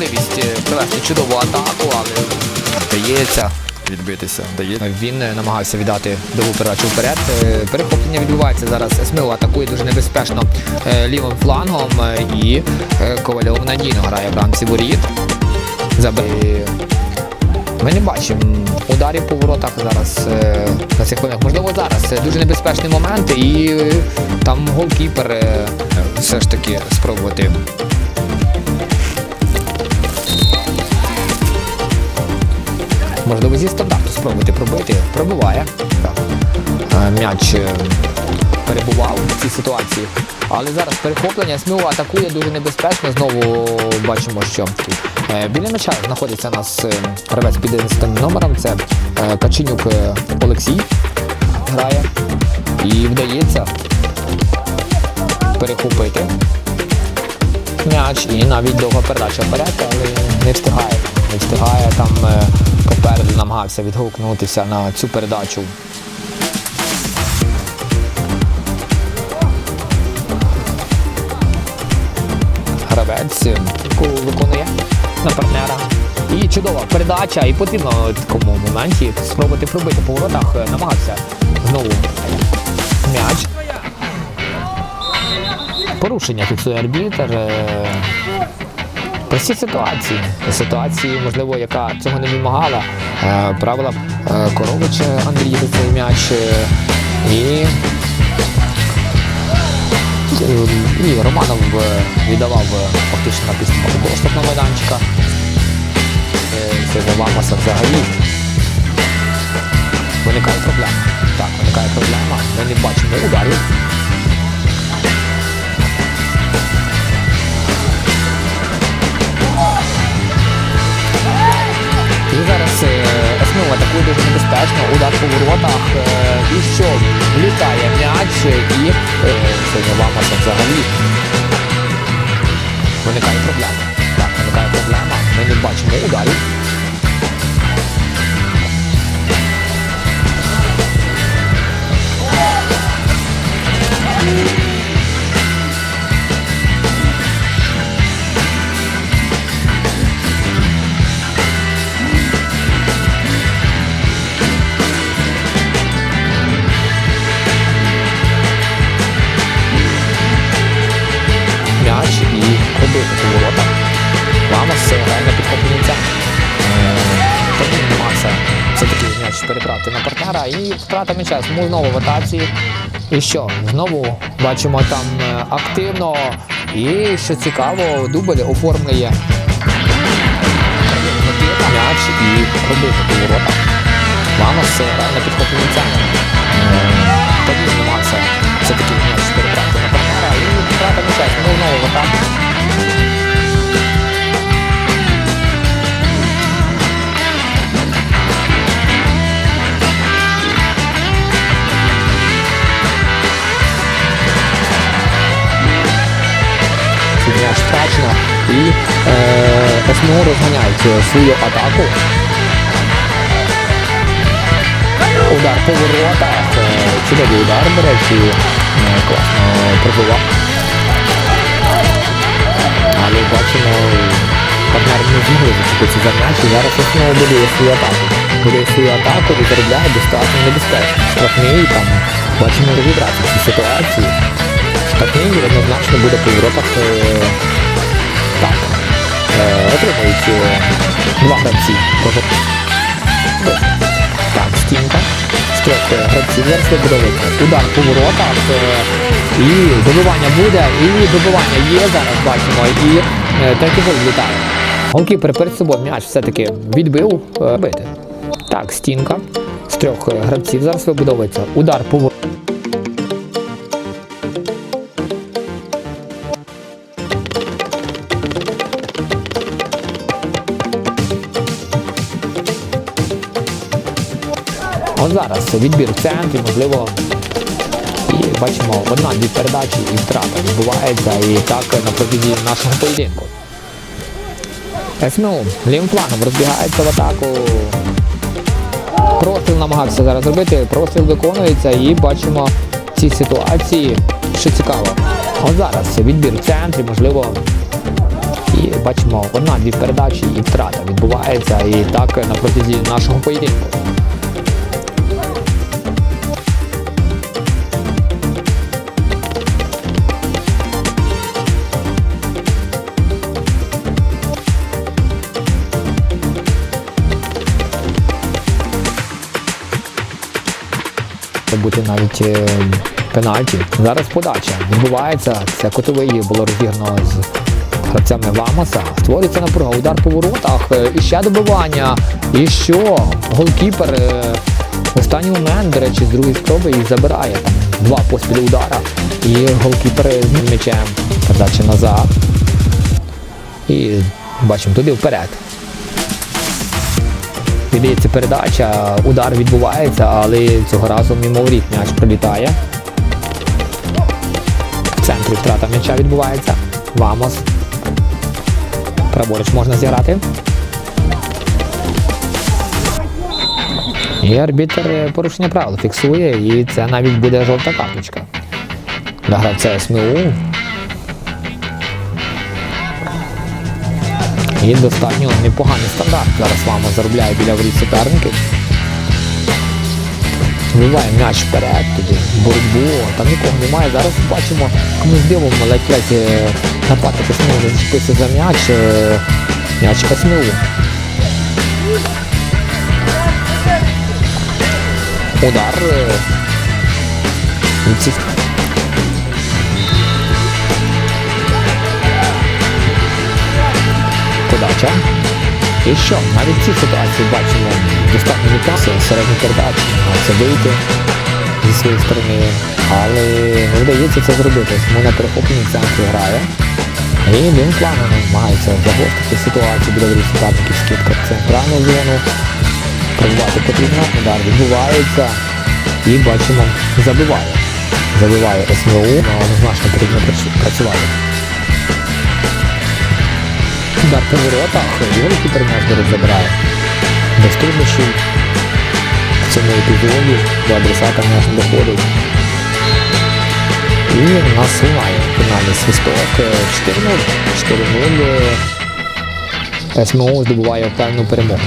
можливість е, провести чудову атаку, але вдається. Відбитися дає. Він е, намагався віддати довгу передачу вперед. Е, Перехоплення відбувається зараз. СМУ атакує дуже небезпечно лівим флангом і Ковальов надійно грає в рамці воріт. Ми не бачимо ударів по воротах зараз на цих хвилинах. Можливо, зараз це дуже небезпечний момент, і там голкіпер все ж таки спробувати. Можливо, зі стандарту спробувати пробити. Пробиває. Е, М'яч е, перебував в цій ситуації. Але зараз перехоплення СМУ атакує дуже небезпечно. Знову бачимо, що е, біля м'яча знаходиться у нас гравець під 11 номером. Це Каченюк Олексій грає. І вдається перехопити м'яч і навіть довга передача вперед, але не встигає. Не встигає там попереду намагався відгукнутися на цю передачу. Гравець виконує на партнера. І чудова передача, і потрібно в такому моменті спробувати пробити по воротах. Намагався знову м'яч. Порушення фіксує арбітр. Е, Прості ситуації. Ситуації, можливо, яка цього не вимагала. Е, Правила е, Корович Андрій за цей м'яч. е, І, і Романов е, віддавав е, фактично на після до штрафного майданчика. Е, Сьогодні Ламаса взагалі. Виникає проблема. Так, виникає проблема. Ми не бачимо ударів. І зараз основа СМУ атакує дуже небезпечно, удар по воротах. е, І що? Влітає м'яч і е, сьогодні Ламаса взагалі. Виникає проблема. Так, виникає проблема. Ми не бачимо ударів. Переправити на партнера і втрата м'яча. Тому знову в атаці. І що? Знову бачимо там е, активно. І що цікаво, дубль оформлює м'яч і по воротах. Ламас е, грає на підхопленця. Тоді намагався все-таки м'яч переправити на партнера і втрата м'яча. Тому знову в атаку. Е, розганяють е, свою атаку. Удар по воротах. е, Чудовий удар, до речі. е, Класно пробував. Але бачимо, партнери не змогли зачепитися за і зараз СМУ будує свою атаку. Будує свою атаку і достатньо небезпечно. Штрафний там бачимо розібратися в цій ситуації. Штрафний однозначно буде по воротах. Так. Отримують е, два гравці. Кожен. Так, стінка. З трьох е, гравців зараз вибудовується. Удар по воротах. е, І добивання буде, і добивання є зараз, бачимо. І третій гол влітає. Голкіпер перед собою м'яч все-таки відбив. Бити. Так, стінка. З трьох гравців зараз вибудовується. Удар по воротах. От зараз відбір в центрі, можливо, і бачимо одна-дві передачі і втрата відбувається і так на протязі нашого поєдинку. СМУ лівим флангом розбігається в атаку. Простріл намагався зараз зробити, простріл виконується і бачимо ці ситуації, що цікаво. От зараз відбір в центрі, можливо, І бачимо, одна-дві передачі і втрата відбувається. І так на протязі нашого поєдинку. Бути навіть е, пенальті. Зараз подача відбувається. Це котовий було розіграно з гравцями Вамоса. Створюється напруга, удар по воротах. е, І ще добивання. І що? Голкіпер е, в останній момент, до речі, з другої спроби і забирає там два поспілі удара. І голкіпер з м'ячем. Передача назад. І бачимо туди вперед. Віддається передача, удар відбувається, але цього разу мимо воріт м'яч пролітає. В центрі втрата м'яча відбувається. Вамос. Праворуч можна зіграти. І арбітр е, порушення правил фіксує, і це навіть буде жовта карточка. Для гравця СМУ. І достатньо непоганий стандарт. Зараз Вама заробляє біля воріт суперників. Вбиває м'яч вперед, туди боротьбу, там нікого немає. Зараз бачимо, комусь дивом ледь-ледь е, нападник СМУ не зачепився за м'яч. е, М'яч СМУ. Удар. Подача. І що? Навіть в цій ситуації бачимо достатньо вікаси, середню передачу, намагається вийти зі своєї сторони, але не вдається це зробити. Тому на перехопленні центрі грає. І він планом намагається загострити ситуацію других суперників, скидка в центральну зону. Пробувати потрібно, удар відбувається. І бачимо, забиває. Забиває СМУ, але однозначно потрібно працювати. Удар по воротах, великий перемож Дорог забирає. Без труднощів в цьому епізоді до адресата не доходить. І нас лунає фінальний свисток е, 4-0. 4-0. е, СМО здобуває певну перемогу.